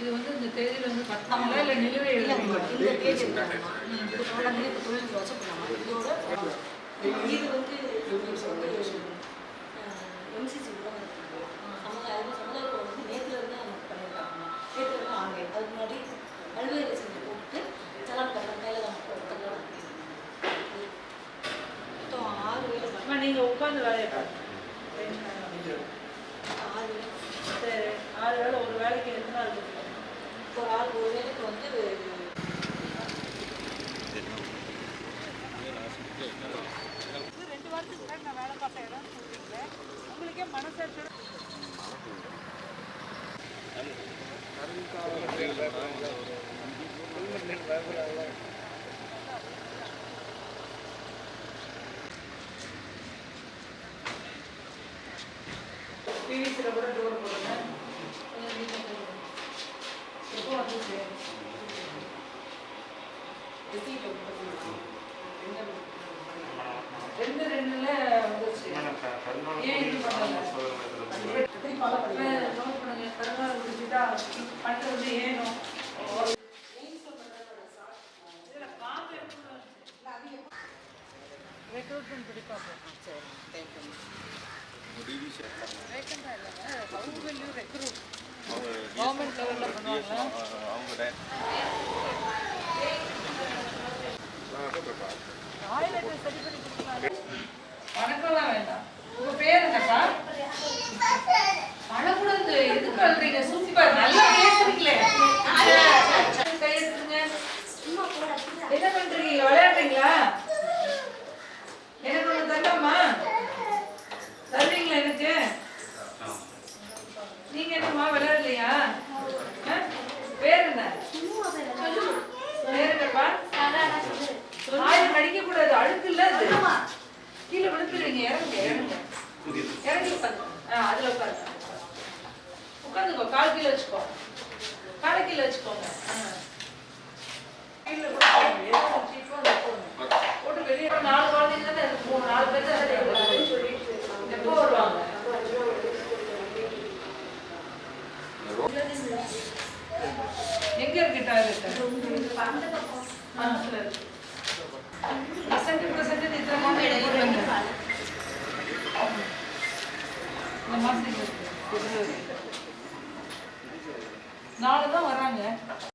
இது வந்து இந்த தேதியில வந்து கட்டணங்களா இல்லை நிலுவை இந்த இப்ப தொழில் வச்சுக்கலாமா? இதோட இது வந்து எம்சிசி வந்து நேத்துல இருந்து பண்ணியிருக்காங்க. நேத்துல இருந்து ஆன்லைன். அதுக்கு முன்னாடி பல்வேறு செஞ்சு போட்டு சலான் கட்டணம். தான். மொத்தம் ஆறு வேலை பண்ண- அம்மா நீங்க உட்காந்து வேலையை ஆகாதீங்க. ஆறு வேலை. சரி ஆறு வேலை ஒரு வேலைக்கு எத்தனை நாள் கொடுக்குறீங்க? ஒரு ஆள் ஒரு வேலைக்கு வந்து ரெண்டு வாரத்துக்கு நான் வேலை பார்த்த இடம்னு சொல்றீங்களே. உங்களுக்கே மனசாட்சி பிவிசியில் கூட டோர் போடுங்க எப்போ ரெண்டு ரெண்டுல வந்துச்சு ஏன் இது பண்ணல? நோட் பண்ணுங்க கருணால குடிச்சுட்டா பண்றது ஏனோ இதுல காப்பி ரெக்ரூட்மெண்ட் படி பார்ப்போம் சரி, thank you. வேக்கண்டா இல்லைங்க how will you recruit government லெவலில் பண்ணுவாங்களா டாய்லெட் অনেক করলাম এটা அதுல உட்காருங்க. உட்காந்துக்கோ கால் கீழே வச்சுக்கோ. காலை கீழே வச்சுக்கோங்க. போட்டு வெளியே நாலு குழந்தைங்க தானே இருக்கு. மூணு நாலு பேர் எப்போ வருவாங்க? எங்க இருக்கு இந்த மாசம் நாலு தான் வராங்க